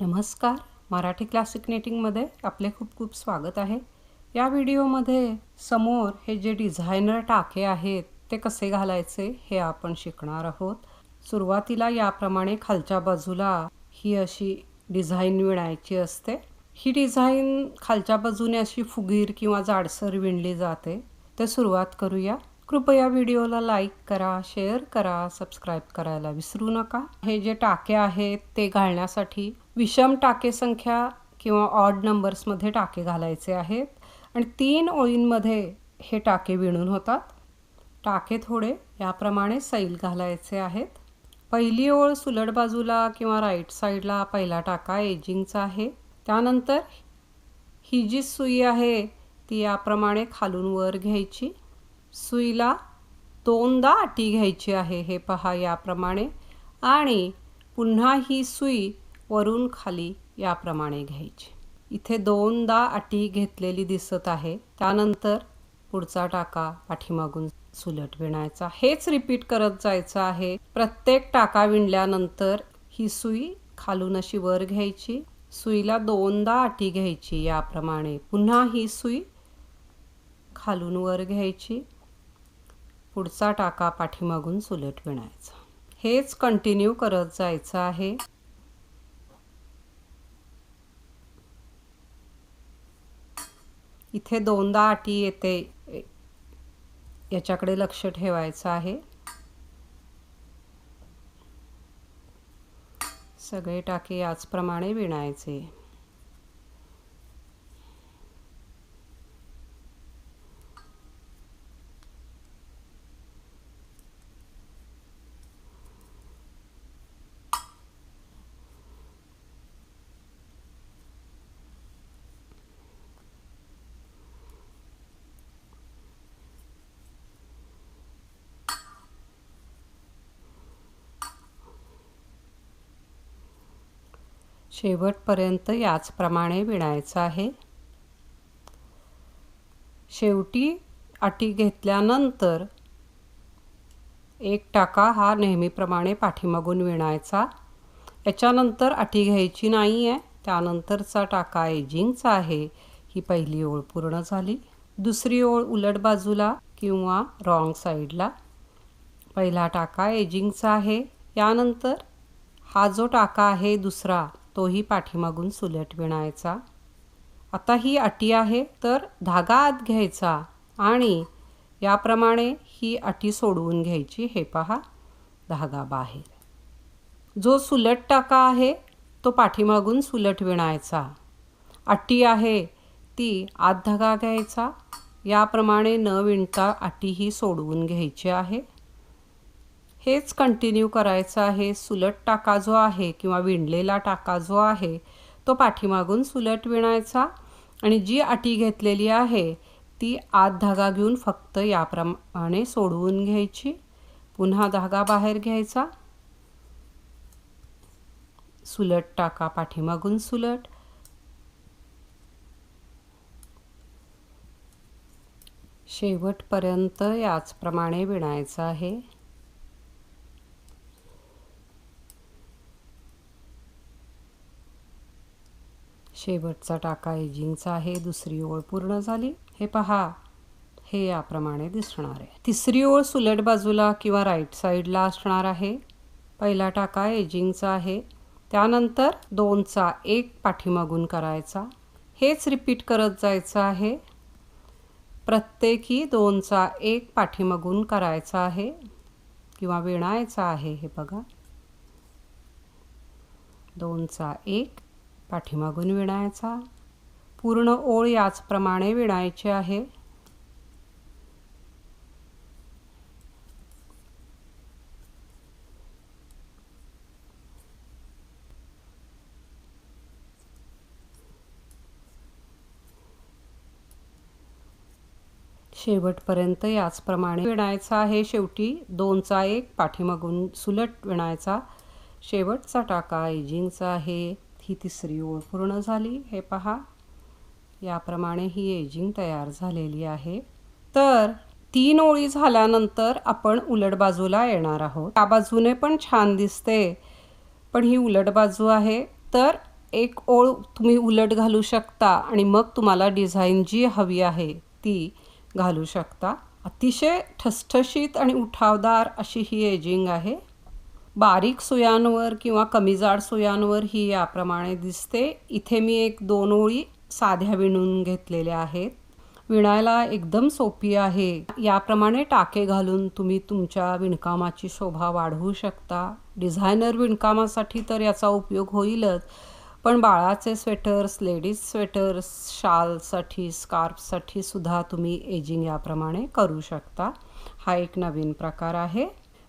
नमस्कार. मराठी क्लासिक नेटिंगमध्ये आपले खूप खूप स्वागत आहे. या व्हिडिओमध्ये समोर हे जे डिझायनर टाके आहेत ते कसे घालायचे हे आपण शिकणार आहोत. सुरुवातीला याप्रमाणे खालच्या बाजूला ही अशी डिझाईन विणायची असते. ही डिझाईन खालच्या बाजूने अशी फुगीर किंवा जाडसर विणली जाते. तर सुरुवात करूया. कृपया व्हिडिओला लाईक करा शेअर करा सबस्क्राईब करायला विसरू नका. हे जे टाके आहेत ते घालण्यासाठी विषम टाके संख्या किंवा ऑड नंबर्समध्ये टाके घालायचे आहेत. आणि तीन ओळींमध्ये हे टाके विणून होतात. टाके थोडे याप्रमाणे सैल घालायचे आहेत. पहिली ओळ सुलट बाजूला किंवा राईट साईडला पहिला टाका एजिंगचा आहे. त्यानंतर ही जी सुई आहे ती याप्रमाणे खालून वर घ्यायची. सुईला दोनदा अटी घ्यायची आहे हे पहा याप्रमाणे. आणि पुन्हा ही सुई वरून खाली याप्रमाणे घ्यायची. इथे दोनदा अटी घेतलेली दिसत आहे. त्यानंतर पुढचा टाका पाठीमागून सुलट विणायचा. हेच रिपीट करत जायचं आहे. प्रत्येक टाका विणल्यानंतर ही सुई खालून अशी वर घ्यायची. सुईला दोनदा अटी घ्यायची याप्रमाणे. पुन्हा ही सुई खालून वर घ्यायची. पुढचा टाका पाठीमागून सुलट विणायचा. हेच कंटिन्यू करत जायचं आहे. इथे दोनदा अटी येते. याच्याकडे लक्ष ठेवायचं आहे. सगळे टाके याचप्रमाणे विणायचे. शेवटपर्यंत याचप्रमाणे विणायचं आहे. शेवटी अटी घेतल्यानंतर एक टाका हा नेहमीप्रमाणे पाठीमागून विणायचा. याच्यानंतर अटी घ्यायची नाही आहे त्यानंतरचा टाका एजिंगचा आहे. ही पहिली ओळ पूर्ण झाली. दुसरी ओळ उलट बाजूला किंवा रॉंग साईडला. पहिला टाका एजिंगचा आहे. यानंतर हा जो टाका आहे दुसरा तोही पाठीमागून सुलट विणायचा. आता ही अटी आहे तर धागा आत घ्यायचा आणि याप्रमाणे ही अटी सोडवून घ्यायची. हे पहा धागा बाहेर. जो सुलट टाका आहे तो पाठीमागून सुलट विणायचा. अटी आहे ती आत धागा घ्यायचा. याप्रमाणे न विणता अटी ही सोडवून घ्यायची आहे. हेच कंटिन्यू करायचं आहे. सुलट टाका जो आहे किंवा विणलेला टाका जो आहे तो पाठीमागून सुलट विणायचा आणि जी अटी घेतलेली आहे ती आत धागा घेऊन फक्त याप्रमाणे सोडवून घ्यायची. पुन्हा धागा बाहेर घ्यायचा. सुलट टाका पाठीमागून सुलट. शेवटपर्यंत याचप्रमाणे विणायचं आहे. शेवटचा टाका एजिंगचा आहे दुसरी ओळ पूर्ण झाली. हे पहा. हे याप्रमाणे दिसणार आहे. तिसरी ओळ सुलट बाजूला किंवा राईट साईडला असणार आहे. पहिला टाका एजिंगचा आहे. त्यानंतर दोनचा एक पाठीमागून करायचा. हेच रिपीट करत जायचं आहे. प्रत्येकी दोनचा एक पाठीमागून करायचा आहे किंवा विणायचा आहे हे बघा. दोनचा एक पाठीमागून विणायचा. पूर्ण ओळ याचप्रमाणे विणायची आहे. शेवटपर्यंत याचप्रमाणे विणायचा आहे. शेवटी दोनचा एक पाठीमागून सुलट विणायचा. शेवटचा टाका एजिंगचा आहे. ही तिसरी ओळ पूर्ण झाली. हे पहा. याप्रमाणे ही एजिंग तयार झालेली आहे. तर तीन ओळी झाल्यानंतर आपण उलट बाजूला येणार आहोत. त्या बाजूने पण छान दिसते. पण ही उलट बाजू आहे. तर एक ओळ तुम्ही उलट घालू शकता आणि मग तुम्हाला डिझाईन जी हवी आहे ती घालू शकता. अतिशय ठसठशीत आणि उठावदार अशी ही एजिंग आहे. बारीक सुयांवर किंवा कमी जाड सुयांवर ही याप्रमाणे दिसते. इथे मी एक दोन ओळी साध्या विणून घेतलेल्या आहेत. विणायला एकदम सोपी आहे. याप्रमाणे टाके घालून तुम्ही तुमच्या विणकामाची शोभा वाढवू शकता. डिझायनर विणकामासाठी तर याचा उपयोग होईलच पण बाळाचे स्वेटर्स लेडीज स्वेटर्स शालसाठी स्कार्फसाठी सुद्धा तुम्ही एजिंग याप्रमाणे करू शकता. हा एक नवीन प्रकार आहे.